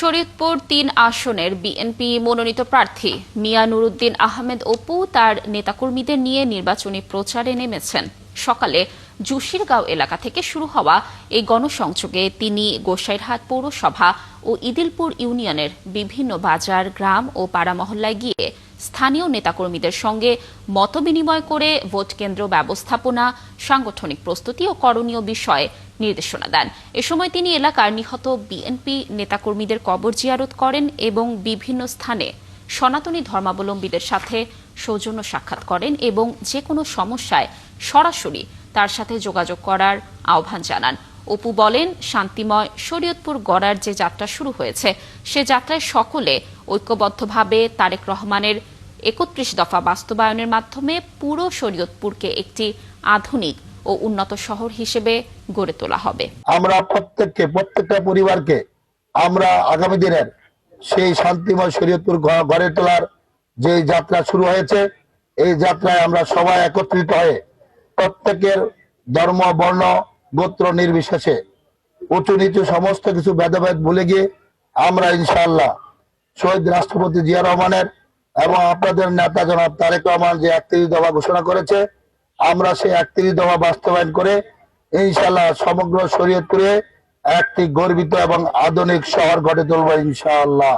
শরীয়তপুর তিন আসনের বিএনপি মনোনীত প্রার্থী মিয়া নুরুদ্দিন আহমেদ অপু তার নেতাকর্মীদের নিয়ে নির্বাচনী প্রচারে নেমেছেন। সকালে জুশিরগাঁও এলাকা থেকে শুরু হওয়া এই গণসংযোগে তিনি গোসাইরহাট পৌরসভা ও ইদিলপুর ইউনিয়নের বিভিন্ন বাজার, গ্রাম ও পাড়া মহল্লায় গিয়ে স্থানীয় নেতাকর্মীদের সঙ্গে মতবিনিময় করে ভোট কেন্দ্র ব্যবস্থাপনা, সাংগঠনিক প্রস্তুতি ও করণীয় বিষয়ে নির্দেশনা দেন। এ সময় তিনি এলাকার নিহত বিএনপি নেতাকর্মীদের কবর জিয়ারত করেন এবং বিভিন্ন স্থানে সনাতনী ধর্মাবলম্বীদের সাথে সৌজন্য সাক্ষাৎ করেন এবং যে কোনো সমস্যায় সরাসরি তার সাথে যোগাযোগ করার আহ্বান জানান। অপু বলেন, শান্তিময় শরীয়তপুর গড়ার যে যাত্রা শুরু হয়েছে, সে যাত্রায় সকলে ঐক্যবদ্ধভাবে তারেক রহমানের একত্রিশ দফা বাস্তবায়নের মাধ্যমে পুরো শরীয়তপুরকে একটি আধুনিক ও উন্নত শহর হিসেবে গড়ে তোলা হবে। আমরা প্রত্যেককে, প্রত্যেকটা পরিবারকে আমরা আগামী দিনের সেই শান্তিময় শরীয়তপুর গড়ে তোলার যে যাত্রা শুরু হয়েছে, এই যাত্রায় আমরা সবাই একত্রিত হয়ে প্রত্যেকের ধর্ম, বর্ণ, গোত্র নির্বিশেষে উঁচু নিচু সমস্ত কিছু ভেদাভেদ ভুলে গিয়ে আমরা ইনশাআল্লাহ শহীদ রাষ্ট্রপতি জিয়া রহমানের এবং আপনাদের নেতা জনাব তারেক রহমান যে একত্রিশ দফা ঘোষণা করেছে, আমরা সেই একত্রিশ দফা বাস্তবায়ন করে ইনশাল্লাহ সমগ্র শরীয়তপুরে একটি গর্বিত এবং আধুনিক শহর গড়ে তুলবো ইনশাআল্লাহ।